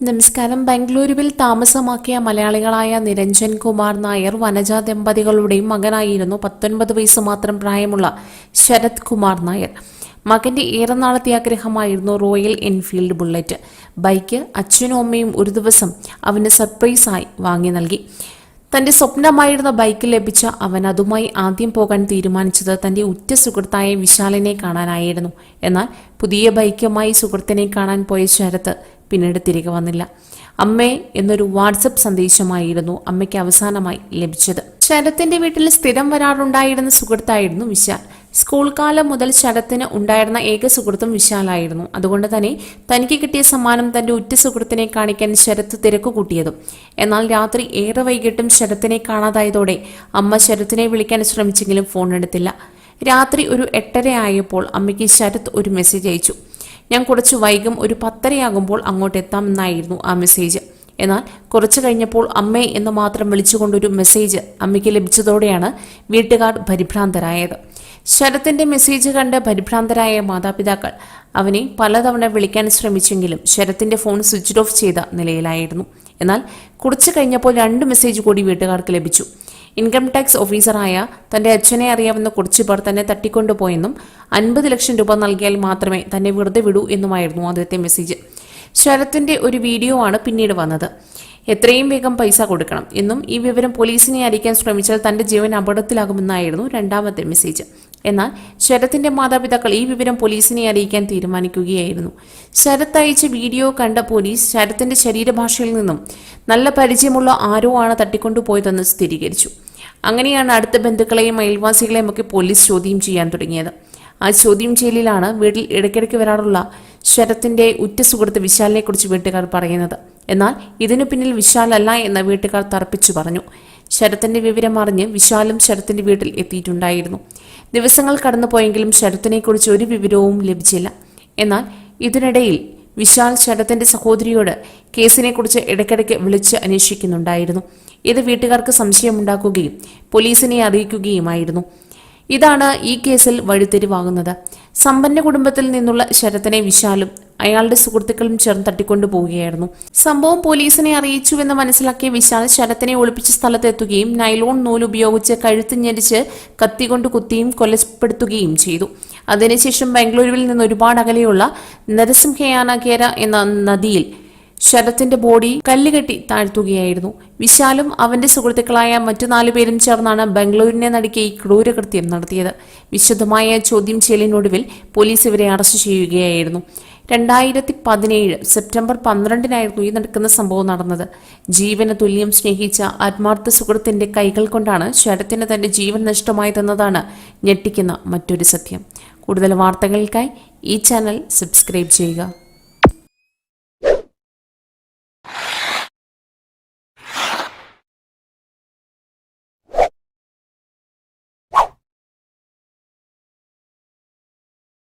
നമസ്കാരം. ബംഗളൂരുവിൽ താമസമാക്കിയ മലയാളികളായ നിരഞ്ജൻ കുമാർ നായർ വനജ ദമ്പതികളുടെയും മകനായിരുന്നു. പത്തൊൻപത് വയസ്സ് മാത്രം പ്രായമുള്ള ശരത് കുമാർ നായർ. മകന്റെ ഏറെ നാളത്തെ ആഗ്രഹമായിരുന്നു റോയൽ എൻഫീൽഡ് ബുള്ളറ്റ്. ബൈക്ക് അച്ഛനും അമ്മയും ഒരു ദിവസം അവന് സർപ്രൈസായി വാങ്ങി നൽകി. തന്റെ സ്വപ്നമായിരുന്ന ബൈക്ക് ലഭിച്ച അവൻ അതുമായി ആദ്യം പോകാൻ തീരുമാനിച്ചത് തന്റെ ഉറ്റ സുഹൃത്തായ വിശാലിനെ കാണാനായിരുന്നു. എന്നാൽ പുതിയ ബൈക്കുമായി സുഹൃത്തിനെ കാണാൻ പോയ ശരത്ത് പിന്നീട് തിരികെ വന്നില്ല. അമ്മേ എന്നൊരു വാട്സപ്പ് സന്ദേശമായിരുന്നു അമ്മയ്ക്ക് അവസാനമായി ലഭിച്ചത്. ശരത്തിന്റെ വീട്ടിൽ സ്ഥിരം വരാറുണ്ടായിരുന്ന സുഹൃത്തായിരുന്നു വിശാൽ. സ്കൂൾ കാലം മുതൽ ശരത്തിന് ഉണ്ടായിരുന്ന ഏക സുഹൃത്തും വിശാലായിരുന്നു. അതുകൊണ്ട് തന്നെ തനിക്ക് കിട്ടിയ സമ്മാനം തന്റെ ഉറ്റ സുഹൃത്തിനെ കാണിക്കാൻ ശരത്ത് തിരക്ക് കൂട്ടിയതും. എന്നാൽ രാത്രി ഏറെ വൈകിട്ടും ശരത്തിനെ കാണാതായതോടെ അമ്മ ശരത്തിനെ വിളിക്കാൻ ശ്രമിച്ചെങ്കിലും ഫോൺ എടുത്തില്ല. രാത്രി ഒരു എട്ടര ആയപ്പോൾ അമ്മയ്ക്ക് ശരത് ഒരു മെസ്സേജ് അയച്ചു. ഞാൻ കുറച്ച് വൈകും ഒരു പത്തരയാകുമ്പോൾ അങ്ങോട്ട് എത്താമെന്നായിരുന്നു ആ മെസ്സേജ്. എന്നാൽ കുറച്ചു കഴിഞ്ഞപ്പോൾ അമ്മേ എന്ന് മാത്രം വിളിച്ചുകൊണ്ടൊരു മെസ്സേജ് അമ്മയ്ക്ക് ലഭിച്ചതോടെയാണ് വീട്ടുകാർ പരിഭ്രാന്തരായത്. ശരത്തിന്റെ മെസ്സേജ് കണ്ട് പരിഭ്രാന്തരായ മാതാപിതാക്കൾ അവനെ പലതവണ വിളിക്കാൻ ശ്രമിച്ചെങ്കിലും ശരത്തിന്റെ ഫോൺ സ്വിച്ച് ഓഫ് ചെയ്ത നിലയിലായിരുന്നു. എന്നാൽ കുറച്ചു കഴിഞ്ഞപ്പോൾ രണ്ട് മെസ്സേജ് കൂടി വീട്ടുകാർക്ക് ലഭിച്ചു. ഇൻകം ടാക്സ് ഓഫീസറായ തന്റെ അച്ഛനെ അറിയാവുന്ന കുറച്ചു പേർ തന്നെ തട്ടിക്കൊണ്ടുപോയെന്നും അൻപത് ലക്ഷം രൂപ നൽകിയാൽ മാത്രമേ തന്നെ വെറുതെ വിടൂ എന്നുമായിരുന്നു ആദ്യത്തെ മെസ്സേജ്. ശരത്തിന്റെ ഒരു വീഡിയോ ആണ് പിന്നീട് വന്നത്. എത്രയും വേഗം പൈസ കൊടുക്കണം എന്നും ഈ വിവരം പോലീസിനെ അറിയിക്കാൻ ശ്രമിച്ചാൽ തന്റെ ജീവൻ അപകടത്തിലാകുമെന്നായിരുന്നു രണ്ടാമത്തെ മെസ്സേജ്. എന്നാൽ ശരത്തിന്റെ മാതാപിതാക്കൾ ഈ വിവരം പോലീസിനെ അറിയിക്കാൻ തീരുമാനിക്കുകയായിരുന്നു. ശരത്ത് അയച്ച വീഡിയോ കണ്ട പോലീസ് ശരത്തിന്റെ ശരീരഭാഷയിൽ നിന്നും നല്ല പരിചയമുള്ള ആരോ ആണ് തട്ടിക്കൊണ്ടുപോയതെന്ന് സ്ഥിരീകരിച്ചു. അങ്ങനെയാണ് അടുത്ത ബന്ധുക്കളെയും അയൽവാസികളെയും ഒക്കെ പോലീസ് ചോദ്യം ചെയ്യാൻ തുടങ്ങിയത്. ആ ചോദ്യം ചെയ്യലിലാണ് വീട്ടിൽ ഇടയ്ക്കിടയ്ക്ക് വരാറുള്ള ശരത്തിന്റെ ഉറ്റ സുഹൃത്ത് വിശാലിനെ കുറിച്ച് വീട്ടുകാർ പറയുന്നത്. എന്നാൽ ഇതിനു പിന്നിൽ വിശാലല്ല എന്ന് വീട്ടുകാർ തർപ്പിച്ചു പറഞ്ഞു. ശരത്തിന്റെ വിവരം അറിഞ്ഞ് വിശാലും ശരത്തിന്റെ വീട്ടിൽ എത്തിയിട്ടുണ്ടായിരുന്നു. ദിവസങ്ങൾ കടന്നുപോയെങ്കിലും ശരത്തിനെക്കുറിച്ച് ഒരു വിവരവും ലഭിച്ചില്ല. എന്നാൽ ഇതിനിടയിൽ വിശാൽ ശരത്തിന്റെ സഹോദരിയോട് കേസിനെക്കുറിച്ച് ഇടയ്ക്കിടയ്ക്ക് വിളിച്ച് അന്വേഷിക്കുന്നുണ്ടായിരുന്നു. ഇത് വീട്ടുകാർക്ക് സംശയമുണ്ടാക്കുകയും പോലീസിനെ അറിയിക്കുകയുമായിരുന്നു. ഇതാണ് ഈ കേസിൽ വഴിത്തിരിവാകുന്നത് സമ്പന്ന കുടുംബത്തിൽ നിന്നുള്ള ശരത്തിനെ വിശാലും അയാളുടെ സുഹൃത്തുക്കളും ചേർന്ന് തട്ടിക്കൊണ്ടു പോവുകയായിരുന്നു. സംഭവം പോലീസിനെ അറിയിച്ചുവെന്ന് മനസ്സിലാക്കിയ വിശാൽ ശരത്തിനെ ഒളിപ്പിച്ച സ്ഥലത്തെത്തുകയും നൈലോൺ നൂൽ ഉപയോഗിച്ച് കഴുത്ത് ഞെരിച്ച് കത്തികൊണ്ട് കുത്തിയും കൊലപ്പെടുത്തുകയും ചെയ്തു. അതിനുശേഷം ബംഗളൂരുവിൽ നിന്ന് ഒരുപാട് അകലെയുള്ള നരസിംഹയാനകേര എന്ന നദിയിൽ ശരത്തിന്റെ ബോഡി കല്ലുകെട്ടി താഴ്ത്തുകയായിരുന്നു. വിശാലും അവന്റെ സുഹൃത്തുക്കളായ മറ്റു നാലുപേരും ചേർന്നാണ് ബംഗളൂരിനെ നടുക്കിയ ഈ ക്രൂരകൃത്യം നടത്തിയത്. വിശദമായ ചോദ്യം ചെയ്യലിനൊടുവിൽ പോലീസ് ഇവരെ അറസ്റ്റ് ചെയ്യുകയായിരുന്നു. രണ്ടായിരത്തി പതിനേഴ് സെപ്റ്റംബർ പന്ത്രണ്ടിനായിരുന്നു ഈ നടക്കുന്ന സംഭവം നടന്നത്. ജീവന തുല്യം സ്നേഹിച്ച ആത്മാർത്ഥ സുഹൃത്തിന്റെ കൈകൾ കൊണ്ടാണ് ശരത്തിന് തന്റെ ജീവൻ നഷ്ടമായി തന്നതാണ് ഞെട്ടിക്കുന്ന മറ്റൊരു സത്യം. കൂടുതൽ വാർത്തകൾക്കായി ഈ ചാനൽ സബ്സ്ക്രൈബ് ചെയ്യുക.